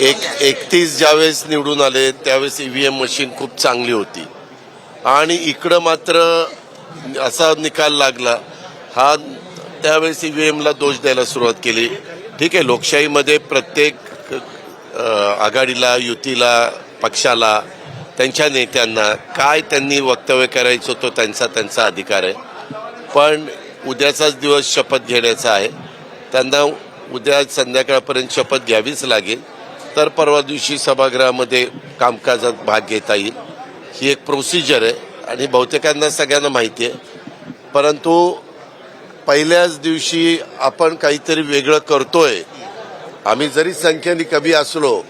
एक एकतीस ज्यावेळेस निवडून आले त्यावेळेस ईव्हीएम मशीन खूप चांगली होती. आणि इकडं मात्र असा निकाल लागला. हा त्यावेळेस ईव्हीएमला दोष द्यायला सुरुवात केली. ठीक आहे लोकशाहीमध्ये प्रत्येक आघाडीला युतीला पक्षाला त्यांच्या नेत्यांना काय त्यांनी वक्तव्य करायचं तो त्यांचा त्यांचा अधिकार आहे. पण उद्याचाच दिवस शपथ घेण्याचा आहे. त्यांना उद्या संध्याकाळपर्यंत शपथ घ्यावीच लागेल. तर परवा दिवशी सभागृहामध्ये कामकाजात भाग घेता येईल. ही एक प्रोसिजर आहे आणि बहुतेकांना सगळ्यांना माहिती आहे. परंतु पहिल्याच दिवशी आपण काहीतरी वेगळं करतोय. आम्ही जरी संख्येने कमी असलो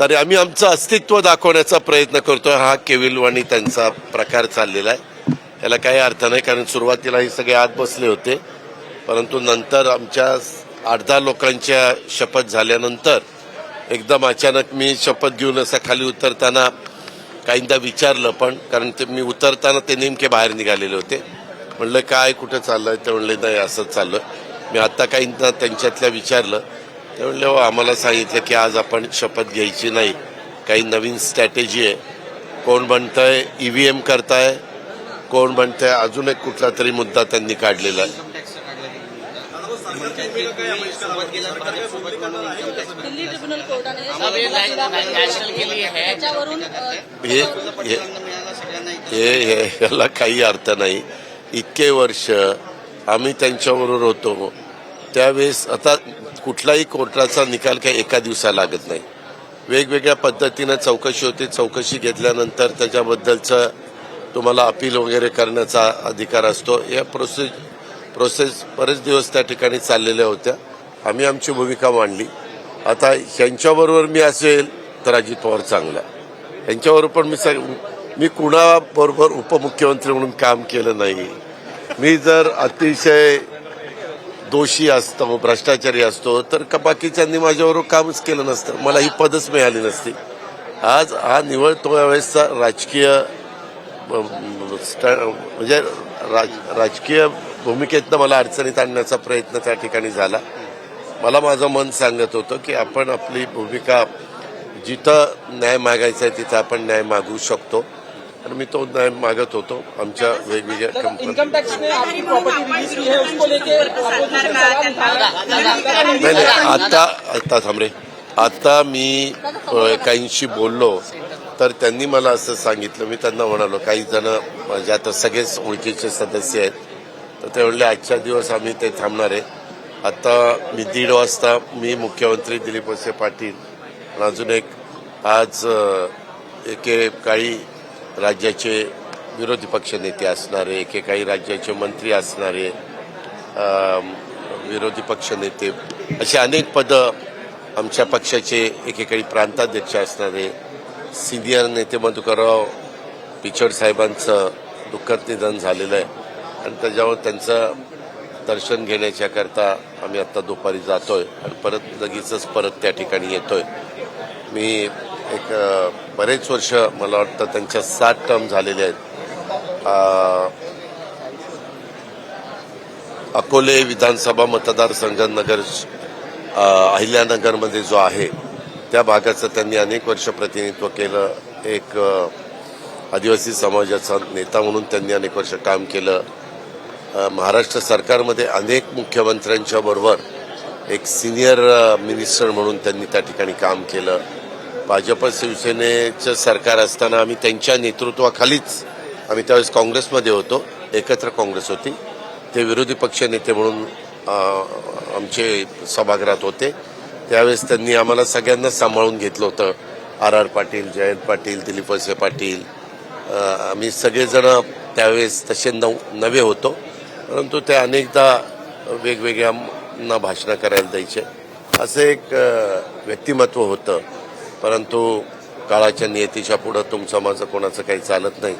तरी आम्ही आमचं अस्तित्व दाखवण्याचा प्रयत्न करतोय. हा केविलवाणी त्यांचा प्रकार चाललेला आहे. याला काही अर्थ नाही कारण सुरुवातीला हे सगळे आत बसले होते. परंतु नंतर आमच्या आठ दहा लोकांच्या शपथ झाल्यानंतर एकदम अचानक मी शपथ घेऊन असं खाली उतरताना काहींदा विचारलं पण कारण ते मी उतरताना ते नेमके बाहेर निघालेले होते. म्हणलं काय कुठं चाललंय? ते म्हणले नाही असंच चाललं मी आत्ता काहींना त्यांच्यातल्या विचारलं. ते म्हणले हो आम्हाला सांगितलं की आज आपण शपथ घ्यायची नाही. काही नवीन स्ट्रॅटेजी आहे. कोण म्हणतंय ईव्हीएम करताय? कोण म्हणतंय अजून एक कुठला तरी मुद्दा त्यांनी काढलेला आहे. दिल्ली ट्रिब्युनल कोर्टाने आम्हाला हे नॅशनल है. त्याच्यावरून हे हे- हे हे- याला काही अर्थ नाही. इतके वर्ष आम्ही त्यांच्याबरोबर होतो. त्यावेळेस आता कुठलाही कोर्टाचा निकाल काही एका दिवसा लागत नाही. वेगवेगळ्या पद्धतीनं चौकशी होते. चौकशी घेतल्यानंतर त्याच्याबद्दलचं तुम्हाला अपील वगैरे करण्याचा अधिकार असतो. या प्रोसेस प्रोसेस बरेच दिवस त्या ठिकाणी चाललेल्या होत्या. आम्ही आमची भूमिका मांडली. आता ह्यांच्याबरोबर मी असेल तर अजित पवार चांगला यांच्याबरोबर पण मी सग मी कुणाबरोबर उपमुख्यमंत्री म्हणून काम केलं नाही. मी जर अतिशय दोषी असतो भ्रष्टाचारी असतो तर का बाकीच्यांनी माझ्याबरोबर कामच केलं नसतं. मला ही पदच मिळाली नसती. आज हा निवळ तो वेळेसचा राजकीय म्हणजे राज राजकीय भूमिकेतनं मला अडचणीत आणण्याचा प्रयत्न त्या ठिकाणी झाला. मला माझं मन सांगत होतं की आपण आपली भूमिका जिथं न्याय मागायचा आहे तिथं आपण न्याय मागू शकतो. आणि मी तो न्याय मागत होतो आमच्या वेगवेगळ्या कंपनी इनकम टैक्स ने आपकी प्रॉपर्टी रिलीज की उसको लेके अपोजिशन सवाल उठा रहा नाही नाही आता आता थांबरे आता मी काहींशी बोललो. तर त्यांनी मला असं सांगितलं. मी त्यांना म्हणालो काही जण म्हणजे आता सगळेच ओळखीचे सदस्य आहेत. तर ते म्हणले आजच्या दिवस आम्ही ते थांबणार आहे. आता मी दीड वाजता मी मुख्यमंत्री दिलीप वसे पाटील अजून एक आज एके एकेकाळी राज्याचे विरोधी पक्ष नेते असणारे एकेकाळी राज्याचे मंत्री असणारे विरोधी पक्ष नेते. अशी अनेक पदं आमच्या पक्षाचे एकेकाळी प्रांताध्यक्ष असणारे सिनियर नेते मधुकरराव पिचड साहेबांचं दुःखद निधन झालेलं आहे. आणि त्याच्यावर त्यांचं दर्शन घेण्याच्याकरता आम्ही आत्ता दुपारी जातोय. आणि परत लगेचच परत त्या ठिकाणी येतोय. मी एक बरेच वर्ष मला वाटतं त्यांच्या सात टर्म झालेले आहेत. अकोले विधानसभा मतदारसंघ नगर अहिल्यानगरमध्ये जो आहे त्या भागाचं त्यांनी अनेक वर्ष प्रतिनिधित्व केलं. एक आदिवासी समाजाचा नेता म्हणून त्यांनी अनेक वर्ष काम केलं. महाराष्ट्र सरकारमध्ये अनेक मुख्यमंत्र्यांच्या बरोबर एक सिनियर मिनिस्टर म्हणून त्यांनी त्या ठिकाणी काम केलं. भाजप शिवसेनेचं सरकार असताना आम्ही त्यांच्या नेतृत्वाखालीच आम्ही त्यावेळेस काँग्रेसमध्ये होतो. एकत्र काँग्रेस होती. ते विरोधी पक्ष नेते म्हणून आमचे सभागृहात होते. त्यावेळेस त्यांनी आम्हाला सगळ्यांना सांभाळून घेतलं होतं. R R Patil Jayant Patil Dilip Walse Patil. आम्ही सगळेजण त्यावेळेस तसे नव नवे होतो. परंतु ते अनेकदा वेगवेगळ्यांना भाषणं करायला द्यायचे. असं एक व्यक्तिमत्व होतं. परंतु काळाच्या नियतीच्या पुढं तुमचं माझं कोणाचं काही चालत नाही.